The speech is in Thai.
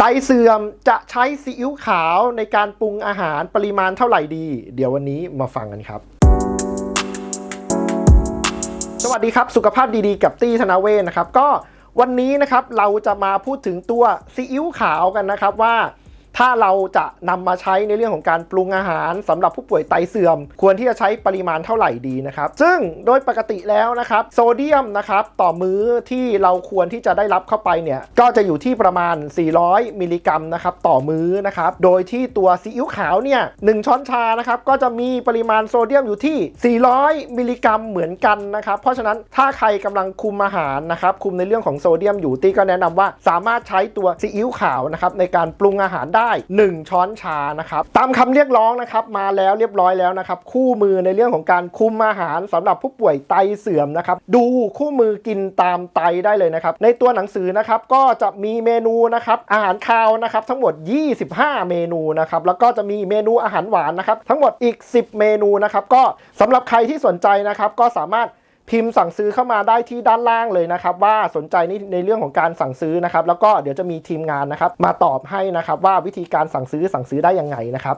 ไตเสื่อมจะใช้ซีอิ๊วขาวในการปรุงอาหารปริมาณเท่าไหร่ดี เดี๋ยววันนี้มาฟังกันครับ สวัสดีครับ สุขภาพดีๆ กับตี้ธนาเวศนะครับ ก็วันนี้นะครับเราจะมาพูดถึงตัวซีอิ๊วขาวกันนะครับว่า ถ้าเราจะนำมาใช้ในเรื่องของการปรุงอาหารสำหรับผู้ป่วยไตเสื่อม ควรที่จะใช้ปริมาณเท่าไหร่ดีนะครับ ซึ่งโดยปกติแล้วนะครับโซเดียมนะครับต่อมื้อที่เราควรที่จะได้รับเข้าไปเนี่ยก็จะอยู่ที่ประมาณ 400 มิลลิกรัมนะครับต่อมื้อนะครับโดยที่ตัวซีอิ๊วขาวเนี่ยหช้อนชานะครับก็จะมีปริมาณโซเดียมอยู่ที่ 400 มิลลิกรัมเหมือนกันนะครับเพราะฉะนั้นถ้าใครกำลังคุมอาหารนะครับคุมในเรื่องของโซเดียมอยู่ตีก็แนะนำว่าสามารถใช้ตัวซีอิ๊วขาวนะครับในการปรุงอาหารได้1 ช้อนชานะครับตามคำเรียกร้องนะครับมาแล้วเรียบร้อยแล้วนะครับคู่มือในเรื่องของการคุมอาหารสำหรับผู้ป่วยไตเสื่อมนะครับดูคู่มือกินตามไตได้เลยนะครับในตัวหนังสือนะครับก็จะมีเมนูนะครับอาหารคาวนะครับทั้งหมด 25 เมนูนะครับแล้วก็จะมีเมนูอาหารหวานนะครับทั้งหมดอีก 10 เมนูนะครับก็สำหรับใครที่สนใจนะครับก็สามารถ พิมพ์สั่งซื้อเข้ามาได้ที่ด้านล่างเลยนะครับ ว่าสนใจในในเรื่องของการสั่งซื้อนะครับ แล้วก็เดี๋ยวจะมีทีมงานนะครับ มาตอบให้นะครับว่าวิธีการสั่งซื้อสั่งซื้อได้ยังไงนะครับ